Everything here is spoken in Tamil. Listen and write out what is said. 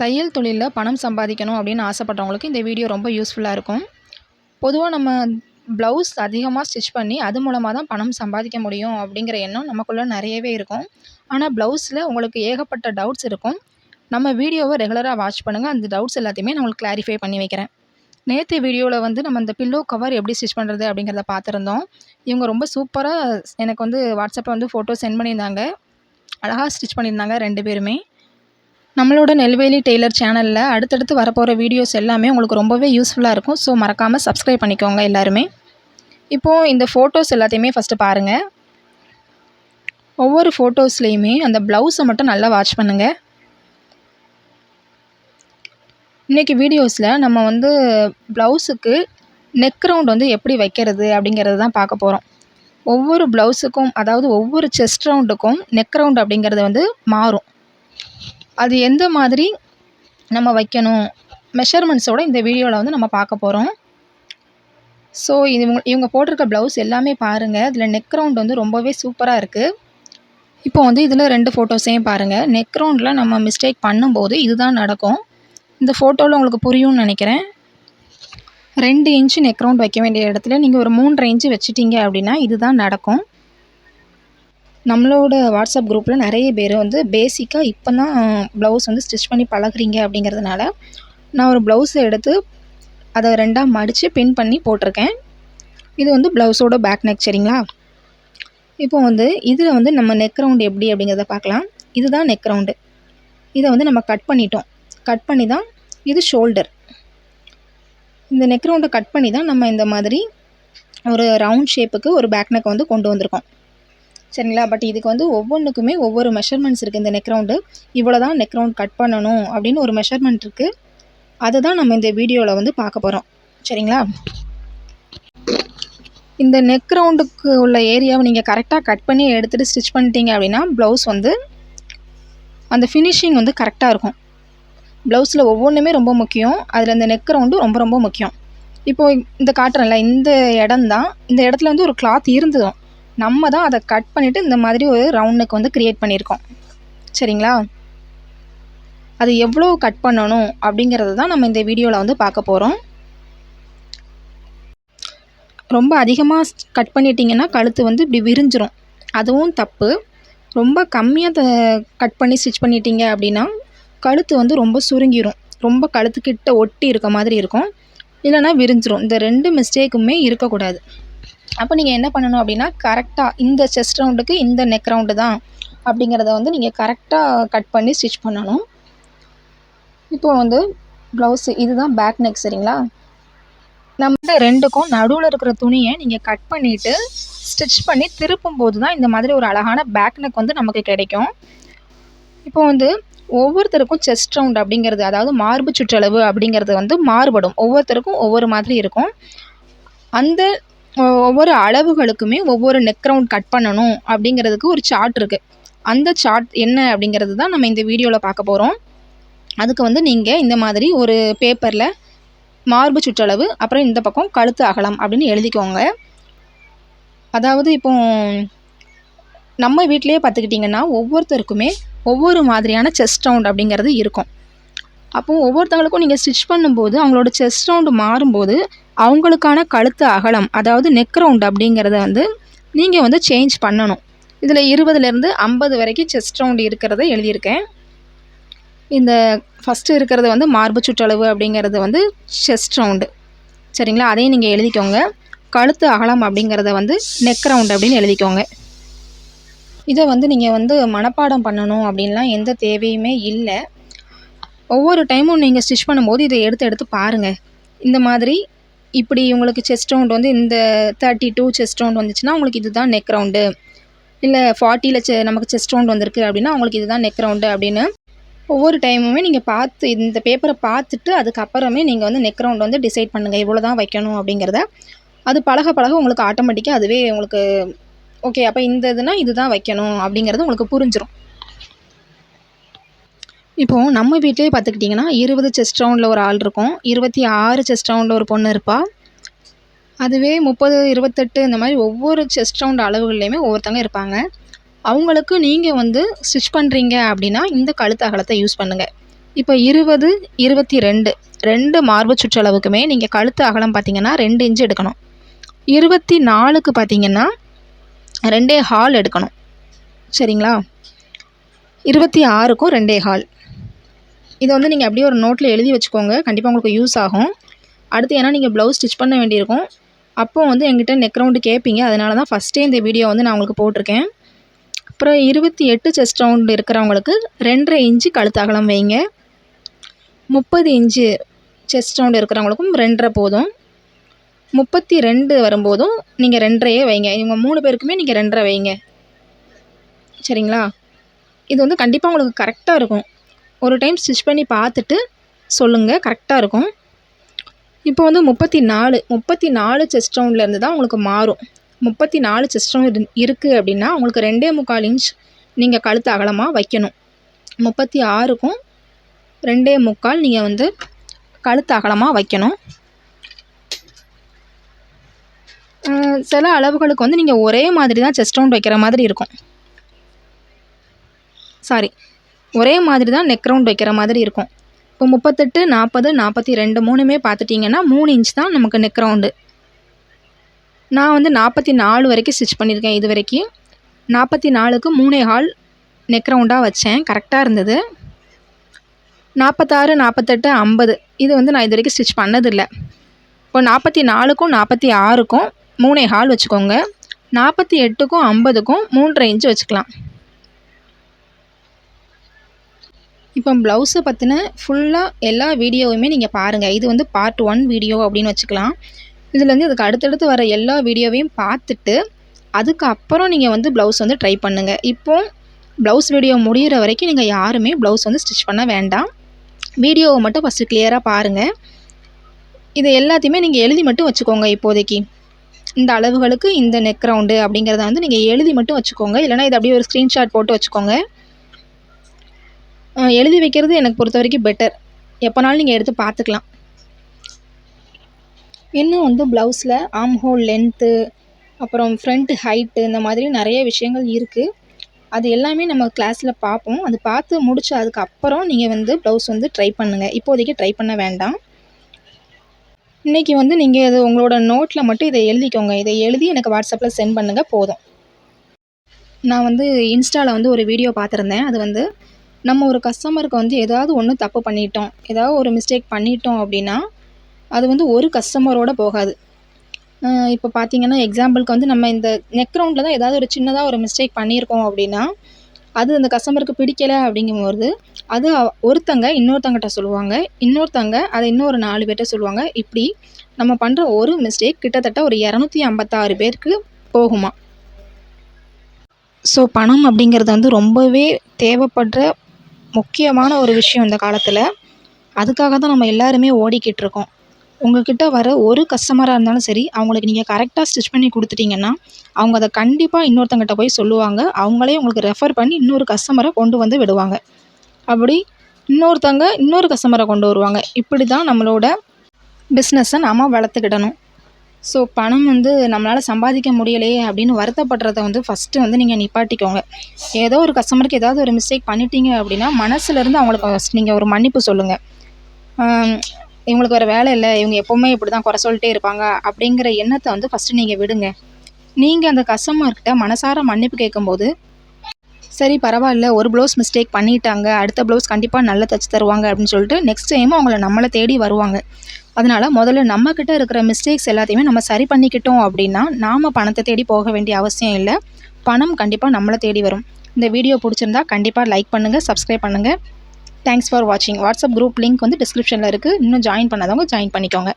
தையல் தொழிலில் பணம் சம்பாதிக்கணும் அப்படின்னு ஆசைப்பட்றவங்களுக்கு இந்த வீடியோ ரொம்ப யூஸ்ஃபுல்லாக இருக்கும். பொதுவாக நம்ம ப்ளவுஸ் அதிகமாக ஸ்டிச் பண்ணி அது மூலமாக தான் பணம் சம்பாதிக்க முடியும் அப்படிங்கிற எண்ணம் நமக்குள்ளே நிறையவே இருக்கும். ஆனால் ப்ளவுஸில் உங்களுக்கு ஏகப்பட்ட டவுட்ஸ் இருக்கும். நம்ம வீடியோவை ரெகுலராக வாட்ச் பண்ணுங்கள் அந்த டவுட்ஸ் எல்லாத்தையுமே நான் உங்களுக்கு கிளாரிஃபை பண்ணி வைக்கிறேன். நேற்று வீடியோவில் வந்து நம்ம இந்த பில்லோ கவர் எப்படி ஸ்டிச் பண்ணுறது அப்படிங்கிறத பார்த்துருந்தோம். இவங்க ரொம்ப சூப்பராக எனக்கு வந்து வாட்ஸ்அப்பில் வந்து ஃபோட்டோ சென்ட் பண்ணியிருந்தாங்க. அழகாக ஸ்டிச் பண்ணியிருந்தாங்க ரெண்டு பேருமே. நம்மளோட நெல்வேலி டெய்லர் சேனலில் அடுத்தடுத்து வரப்போகிற வீடியோஸ் எல்லாமே உங்களுக்கு ரொம்பவே யூஸ்ஃபுல்லாக இருக்கும். ஸோ மறக்காமல் சப்ஸ்கிரைப் பண்ணிக்கோங்க எல்லாருமே. இப்போது இந்த ஃபோட்டோஸ் எல்லாத்தையுமே ஃபஸ்ட்டு பாருங்கள் ஒவ்வொரு ஃபோட்டோஸ்லேயுமே அந்த ப்ளவுஸை மட்டும் நல்லா வாட்ச் பண்ணுங்கள் இன்றைக்கி வீடியோஸில் நம்ம வந்து ப்ளவுஸுக்கு நெக் ரவுண்ட் வந்து எப்படி வைக்கிறது அப்படிங்கிறது தான் பார்க்க போகிறோம் ஒவ்வொரு ப்ளவுஸுக்கும் அதாவது ஒவ்வொரு செஸ்ட் ரவுண்டுக்கும் நெக் ரவுண்ட் அப்படிங்கிறது வந்து மாறும். அது எந்த மாதிரி நம்ம வைக்கணும்? மெஷர்மெண்ட்ஸோட இந்த வீடியோவில் வந்து நம்ம பார்க்க போகிறோம் ஸோ இது இவங்க இவங்க போட்டிருக்க ப்ளவுஸ் எல்லாமே பாருங்கள் இதில் நெக் ரவுண்ட் வந்து ரொம்பவே சூப்பராக இருக்குது இப்போ வந்து இதில் ரெண்டு ஃபோட்டோஸையும் பாருங்கள் நெக் ரவுண்டில் நம்ம மிஸ்டேக் பண்ணும்போது இதுதான் நடக்கும். இந்த ஃபோட்டோவில் உங்களுக்கு புரியும்னு நினைக்கிறேன். ரெண்டு இன்ச்சு நெக் ரவுண்ட் வைக்க வேண்டிய இடத்துல நீங்கள் ஒரு மூன்றரை இன்ச்சு வச்சுட்டீங்க அப்படின்னா இதுதான் நடக்கும். நம்மளோட வாட்ஸ்அப் குரூப்பில் நிறைய பேர் வந்து பேசிக்காக இப்போ தான் ப்ளவுஸ் வந்து ஸ்டிச் பண்ணி பழகுறீங்க அப்படிங்கிறதுனால நான் ஒரு ப்ளவுஸை எடுத்து அதை ரெண்டாக மடித்து பின் பண்ணி போட்டிருக்கேன். இது வந்து ப்ளவுஸோட பேக் நெக் சரிங்களா? இப்போ வந்து இதில் வந்து நம்ம நெக் ரவுண்டு எப்படி அப்படிங்கிறத பார்க்கலாம். இதுதான் நெக் ரவுண்டு இதை வந்து நம்ம கட் பண்ணிட்டோம். கட் பண்ணி தான் இது ஷோல்டர் இந்த நெக் ரவுண்டை கட் பண்ணி தான் நம்ம இந்த மாதிரி ஒரு ரவுண்ட் ஷேப்புக்கு ஒரு பேக் நெக் வந்து கொண்டு வந்திருக்கோம். சரிங்களா? பட் இதுக்கு வந்து ஒவ்வொன்றுக்குமே ஒவ்வொரு மெஷர்மெண்ட்ஸ் இருக்குது இந்த நெக் ரவுண்டு இவ்வளோ தான் நெக் ரவுண்ட் கட் பண்ணணும் அப்படின்னு ஒரு மெஷர்மெண்ட் இருக்குது அதை தான் நம்ம இந்த வீடியோவில் வந்து பார்க்க போகிறோம் சரிங்களா? இந்த நெக் ரவுண்டுக்கு உள்ள ஏரியாவை நீங்கள் கரெக்டாக கட் பண்ணி எடுத்துகிட்டு ஸ்டிச் பண்ணிட்டீங்க அப்படின்னா ப்ளவுஸ் வந்து அந்த ஃபினிஷிங் வந்து கரெக்டாக இருக்கும். ப்ளவுஸில் ஒவ்வொன்றுமே ரொம்ப முக்கியம். அதில் இந்த நெக் ரவுண்டும் ரொம்ப ரொம்ப முக்கியம். இப்போது இந்த காட்டுறேன்ல இந்த இடம் தான் இந்த இடத்துல வந்து ஒரு கிளாத் இருந்ததும். நம்ம தான் அதை கட் பண்ணிவிட்டு இந்த மாதிரி ஒரு ரவுண்டுக்கு வந்து க்ரியேட் பண்ணியிருக்கோம். சரிங்களா? அது எவ்வளோ கட் பண்ணணும் அப்படிங்கிறது தான் நம்ம இந்த வீடியோவில் வந்து பார்க்க போகிறோம் ரொம்ப அதிகமாக கட் பண்ணிட்டீங்கன்னா கழுத்து வந்து இப்படி விரிஞ்சிரும். அதுவும் தப்பு. ரொம்ப கம்மியாக கட் பண்ணி ஸ்டிச் பண்ணிட்டீங்க அப்படின்னா கழுத்து வந்து ரொம்ப சுருங்கிரும். ரொம்ப கழுத்துக்கிட்ட ஒட்டி இருக்க மாதிரி இருக்கும். இல்லைனா விரிஞ்சிரும். இந்த ரெண்டு மிஸ்டேக்குமே இருக்கக்கூடாது. அப்போ நீங்கள் என்ன பண்ணணும் அப்படின்னா கரெக்டாக இந்த செஸ்ட் ரவுண்டுக்கு இந்த நெக் ரவுண்டு தான் அப்படிங்கிறத வந்து நீங்கள் கரெக்டாக கட் பண்ணி ஸ்டிச் பண்ணணும். இப்போது வந்து ப்ளவுஸு இதுதான் பேக் நெக் சரிங்களா? நம்ம ரெண்டுக்கும் நடுவில் இருக்கிற துணியை நீங்கள் கட் பண்ணிவிட்டு ஸ்டிச் பண்ணி திருப்பும் போது தான் இந்த மாதிரி ஒரு அழகான பேக் நெக் வந்து நமக்கு கிடைக்கும். இப்போ வந்து ஒவ்வொருத்தருக்கும் செஸ்ட் ரவுண்ட் அப்படிங்கிறது அதாவது மார்பு சுற்றளவு அப்படிங்கிறது வந்து மாறுபடும். ஒவ்வொருத்தருக்கும் ஒவ்வொரு மாதிரி இருக்கும். அந்த ஒவ்வொரு அளவுகளுக்குமே ஒவ்வொரு நெக் ரவுண்ட் கட் பண்ணணும் அப்படிங்கிறதுக்கு ஒரு சார்ட் இருக்குது அந்த சார்ட் என்ன அப்படிங்கிறது தான் நம்ம இந்த வீடியோவில் பார்க்க போகிறோம் அதுக்கு வந்து நீங்கள் இந்த மாதிரி ஒரு பேப்பரில் மார்பு சுற்றளவு அப்புறம் இந்த பக்கம் கழுத்து அகலம் அப்படின்னு எழுதிக்கோங்க. அதாவது இப்போ நம்ம வீட்டிலேயே பார்த்துக்கிட்டிங்கன்னா ஒவ்வொருத்தருக்குமே ஒவ்வொரு மாதிரியான செஸ்ட் ரவுண்ட் அப்படிங்கிறது இருக்கும். அப்போது ஒவ்வொருத்தவங்களுக்கும் நீங்கள் ஸ்டிச் பண்ணும்போது அவங்களோட செஸ்ட் ரவுண்டு மாறும்போது அவங்களுக்கான கழுத்து அகலம் அதாவது நெக் ரவுண்டு அப்படிங்கிறத வந்து நீங்கள் வந்து சேஞ்ச் பண்ணணும். இதில் இருபதுலேருந்து ஐம்பது வரைக்கும் செஸ்ட் ரவுண்டு இருக்கிறத எழுதியிருக்கேன். இந்த ஃபஸ்ட்டு இருக்கிறது வந்து மார்பு சுற்றளவு அப்படிங்கிறது வந்து செஸ்ட் ரவுண்டு சரிங்களா? அதையும் நீங்கள் எழுதிக்கோங்க. கழுத்து அகலம் அப்படிங்கிறத வந்து நெக் ரவுண்டு அப்படின்னு எழுதிக்கோங்க. இதை வந்து நீங்கள் வந்து மனப்பாடம் பண்ணணும் அப்படின்லாம் எந்த தேவையுமே இல்லை. ஒவ்வொரு டைமும் நீங்கள் ஸ்டிச் பண்ணும்போது இதை எடுத்து எடுத்து பாருங்கள் இந்த மாதிரி இப்படி உங்களுக்கு செஸ்ட் ரவுண்ட் வந்து இந்த தேர்ட்டி டூ செஸ்ட் ரவுண்ட் வந்துச்சுன்னா உங்களுக்கு இதுதான் நெக் ரவுண்டு இல்லை ஃபார்ட்டியில் செ நமக்கு செஸ்ட் ரவுண்ட் வந்திருக்கு அப்படின்னா உங்களுக்கு இதுதான் நெக் ரவுண்டு அப்படின்னு ஒவ்வொரு டைமுமே நீங்கள் பார்த்து இந்த பேப்பரை பார்த்துட்டு அதுக்கப்புறமே நீங்கள் வந்து நெக் ரவுண்ட் வந்து டிசைட் பண்ணுங்கள் இவ்வளோ தான் வைக்கணும் அப்படிங்கிறத. அது பழக பழக உங்களுக்கு ஆட்டோமேட்டிக்காக அதுவே உங்களுக்கு ஓகே அப்போ இந்த இதுனால் இதுதான் வைக்கணும் அப்படிங்கிறது உங்களுக்கு புரிஞ்சிடும் இப்போது நம்ம வீட்டிலே பார்த்துக்கிட்டிங்கன்னா இருபது செஸ்ட் ரவுண்டில் ஒரு ஆள் இருக்கும். இருபத்தி ஆறு செஸ்ட் ரவுண்டில் ஒரு பொண்ணு இருப்பாள் அதுவே முப்பது இருபத்தெட்டு இந்த மாதிரி ஒவ்வொரு செஸ்ட் ரவுண்ட் அளவுகள்லையுமே ஒவ்வொருத்தங்க இருப்பாங்க. அவங்களுக்கு நீங்கள் வந்து ஸ்டிச் பண்ணுறீங்க அப்படின்னா இந்த கழுத்து அகலத்தை யூஸ் பண்ணுங்கள் இப்போ இருபது இருபத்தி ரெண்டு ரெண்டு மார்பு சுற்றளவுக்குமே நீங்கள் கழுத்து அகலம் பார்த்தீங்கன்னா ரெண்டு இன்ச்சு எடுக்கணும். இருபத்தி நாலுக்கு பார்த்தீங்கன்னா ரெண்டே ஹால் எடுக்கணும். சரிங்களா? இருபத்தி ஆறுக்கும் ரெண்டே ஹால் இதை வந்து நீங்கள் அப்படியே ஒரு நோட்டில் எழுதி வச்சுக்கோங்க. கண்டிப்பாக உங்களுக்கு யூஸ் ஆகும். அடுத்து ஏன்னா நீங்கள் ப்ளவுஸ் ஸ்டிச் பண்ண வேண்டியிருக்கும். அப்போது வந்து எங்கிட்ட நெக் ரவுண்டு கேட்பீங்க அதனால தான் ஃபஸ்ட்டே இந்த வீடியோ வந்து நான் உங்களுக்கு போட்டிருக்கேன். அப்புறம் இருபத்தி எட்டு செஸ்ட் ரவுண்டு இருக்கிறவங்களுக்கு ரெண்டரை இன்ச்சு கழுத்து அகலம் வைங்க. முப்பது இன்ச்சு செஸ்ட் ரவுண்டு இருக்கிறவங்களுக்கும் ரெண்டரை போதும். முப்பத்தி ரெண்டு வரும்போதும் நீங்கள் ரெண்டரையே வைங்க. இவங்க மூணு பேருக்குமே நீங்கள் ரெண்டரை வைங்க. சரிங்களா? இது வந்து கண்டிப்பாக உங்களுக்கு கரெக்டாக இருக்கும். ஒரு டைம் ஸ்டிச் பண்ணி பார்த்துட்டு சொல்லுங்கள் கரெக்டாக இருக்கும். இப்போ வந்து முப்பத்தி நாலு முப்பத்தி நாலு செஸ்ட் ரவுண்ட்லேருந்து தான் உங்களுக்கு மாறும். முப்பத்தி நாலு செஸ்ட் ரவுண்ட் இருக்குது அப்படின்னா உங்களுக்கு ரெண்டே முக்கால் இன்ச் நீங்கள் கழுத்து அகலமாக வைக்கணும். முப்பத்தி ஆறுக்கும் ரெண்டே முக்கால் நீங்கள் வந்து கழுத்து அகலமாக வைக்கணும். சில அளவுகளுக்கு வந்து நீங்கள் ஒரே மாதிரி தான் செஸ்ட் ரவுண்ட் வைக்கிற மாதிரி இருக்கும். சாரி ஒரே மாதிரி தான் நெக் ரவுண்ட் வைக்கிற மாதிரி இருக்கும். இப்போ முப்பத்தெட்டு நாற்பது நாற்பத்தி ரெண்டு மூணுமே பார்த்துட்டிங்கன்னா மூணு இன்ச் தான் நமக்கு நெக் ரவுண்டு நான் வந்து நாற்பத்தி நாலு வரைக்கும் ஸ்டிச் பண்ணியிருக்கேன் இது வரைக்கும். நாற்பத்தி நாலுக்கு மூணே ஹால் நெக் ரவுண்டாக வச்சேன். கரெக்டாக இருந்தது. நாற்பத்தாறு நாற்பத்தெட்டு ஐம்பது. இது வந்து நான் இது வரைக்கும் ஸ்டிச் பண்ணதில்லை. இப்போ நாற்பத்தி நாலுக்கும் நாற்பத்தி ஆறுக்கும் மூணே ஹால் வச்சுக்கோங்க. நாற்பத்தி எட்டுக்கும் ஐம்பதுக்கும் மூன்றரை இன்ச்சு வச்சுக்கலாம். இப்போ ப்ளவுஸை பற்றின ஃபுல்லாக எல்லா வீடியோவுமே நீங்கள் பாருங்கள் இது வந்து பார்ட் ஒன் வீடியோ அப்படின்னு வச்சுக்கலாம். இதுலேருந்து இதுக்கு அடுத்தடுத்து வர எல்லா வீடியோவையும் பார்த்துட்டு அதுக்கப்புறம் நீங்கள் வந்து ப்ளவுஸ் வந்து ட்ரை பண்ணுங்கள் இப்போது ப்ளவுஸ் வீடியோ முடிகிற வரைக்கும் நீங்கள் யாருமே ப்ளவுஸ் வந்து ஸ்டிச் பண்ண வேண்டாம். வீடியோவை மட்டும் ஃபஸ்ட்டு கிளியராக பாருங்கள் இது எல்லாத்தையுமே நீங்கள் எழுதி மட்டும் வச்சுக்கோங்க இப்போதைக்கு. இந்த அளவுகளுக்கு இந்த நெக் ரவுண்டு அப்படிங்கிறத வந்து நீங்கள் எழுதி மட்டும் வச்சுக்கோங்க. இல்லைனா இதை அப்படியே ஒரு ஸ்க்ரீன்ஷாட் போட்டு வச்சுக்கோங்க. எழுதி வைக்கிறது எனக்கு பொறுத்த வரைக்கும் பெட்டர் எப்போனாலும் நீங்கள் எடுத்து பார்த்துக்கலாம். இன்னும் வந்து ப்ளவுஸில் ஆம் ஹோல் லென்த்து அப்புறம் ஃப்ரண்ட் ஹைட்டு இந்த மாதிரி நிறைய விஷயங்கள் இருக்குது அது எல்லாமே நம்ம கிளாஸில் பார்ப்போம். அது பார்த்து முடிச்சு அதுக்கப்புறம் நீங்கள் வந்து ப்ளவுஸ் வந்து ட்ரை பண்ணுங்கள் இப்போதைக்கு ட்ரை பண்ண வேண்டாம். இன்றைக்கி வந்து நீங்கள் இது உங்களோட நோட்டில் மட்டும் இதை எழுதிக்கோங்க. இதை எழுதி எனக்கு வாட்ஸ்அப்பில் சென்ட் பண்ணுங்கள் போதும். நான் வந்து இன்ஸ்டாவில் வந்து ஒரு வீடியோ பார்த்துருந்தேன். அது வந்து நம்ம ஒரு கஸ்டமருக்கு வந்து ஏதாவது ஒன்று தப்பு பண்ணிட்டோம் ஏதாவது ஒரு மிஸ்டேக் பண்ணிட்டோம் அப்படின்னா அது வந்து ஒரு கஸ்டமரோட போகாது. இப்போ பார்த்தீங்கன்னா எக்ஸாம்பிளுக்கு வந்து நம்ம இந்த நெக் ரவுண்டில் தான் ஏதாவது ஒரு சின்னதாக ஒரு மிஸ்டேக் பண்ணியிருக்கோம் அப்படின்னா அது அந்த கஸ்டமருக்கு பிடிக்கலை அப்படிங்கும்போது அது ஒருத்தங்க இன்னொருத்தங்கிட்ட சொல்லுவாங்க இன்னொருத்தங்க அதை இன்னொரு நாலு பேர்கிட்ட சொல்லுவாங்க இப்படி நம்ம பண்ணுற ஒரு மிஸ்டேக் கிட்டத்தட்ட ஒரு இரநூத்தி ஐம்பத்தாறு பேருக்கு போகுமா. ஸோ பணம் அப்படிங்கிறது வந்து ரொம்பவே தேவைப்படுற முக்கியமான ஒரு விஷயம் இந்த காலத்தில். அதுக்காக தான் நம்ம எல்லாருமே ஓடிக்கிட்டு இருக்கோம். உங்ககிட்ட வர ஒரு கஸ்டமராக இருந்தாலும் சரி அவங்களுக்கு நீங்கள் கரெக்டாக ஸ்டிச் பண்ணி கொடுத்துட்டீங்கன்னா அவங்க அதை கண்டிப்பாக இன்னொருத்தங்கிட்ட போய் சொல்லுவாங்க. அவங்களே உங்களுக்கு ரெஃபர் பண்ணி இன்னொரு கஸ்டமரை கொண்டு வந்து விடுவாங்க. அப்படி இன்னொருத்தங்க இன்னொரு கஸ்டமரை கொண்டு வருவாங்க. இப்படி தான் நம்மளோட பிஸ்னஸை நாம் வளர்த்துக்கிடணும். ஸோ பணம் வந்து நம்மளால் சம்பாதிக்க முடியலையே அப்படின்னு வருத்தப்படுறத வந்து ஃபஸ்ட்டு வந்து நீங்கள் நிப்பாட்டிக்கோங்க. ஏதோ ஒரு கஸ்டமருக்கு ஏதாவது ஒரு மிஸ்டேக் பண்ணிட்டீங்க அப்படின்னா மனசுலேருந்து அவங்களுக்கு ஃபஸ்ட் நீங்கள் ஒரு மன்னிப்பு சொல்லுங்கள் இவங்களுக்கு வேறு வேலை இல்லை இவங்க எப்போவுமே இப்படி தான் குறை சொல்லிட்டே இருப்பாங்க அப்படிங்கிற எண்ணத்தை வந்து ஃபஸ்ட்டு நீங்கள் விடுங்க. நீங்கள் அந்த கஸ்டமர்கிட்ட மனசார மன்னிப்பு கேட்கும்போது சரி பரவாயில்ல. ஒரு ப்ளவுஸ் மிஸ்டேக் பண்ணிட்டாங்க. அடுத்த ப்ளவுஸ் கண்டிப்பாக நல்லா தைச்சி தருவாங்க அப்படின்னு சொல்லிட்டு நெக்ஸ்ட் டைமும் அவங்கள நம்மளை தேடி வருவாங்க. அதனால் முதல்ல நம்மக்கிட்ட இருக்கிற மிஸ்டேக்ஸ் எல்லாத்தையுமே நம்ம சரி பண்ணிக்கிட்டோம் அப்படின்னா நாம் பணத்தை தேடி போக வேண்டிய அவசியம் இல்லை. பணம் கண்டிப்பாக நம்மளை தேடி வரும். இந்த வீடியோ பிடிச்சிருந்தா கண்டிப்பாக லைக் பண்ணுங்கள் சப்ஸ்கிரைப் பண்ணுங்கள் தேங்க்ஸ் ஃபார் வாட்சிங் வாட்ஸ்அப் குரூப் லிங்க் வந்து டிஸ்கிரிப்ஷனில் இருக்குது இன்னும் ஜாயின் பண்ணாதவங்க ஜாயின் பண்ணிக்கோங்க.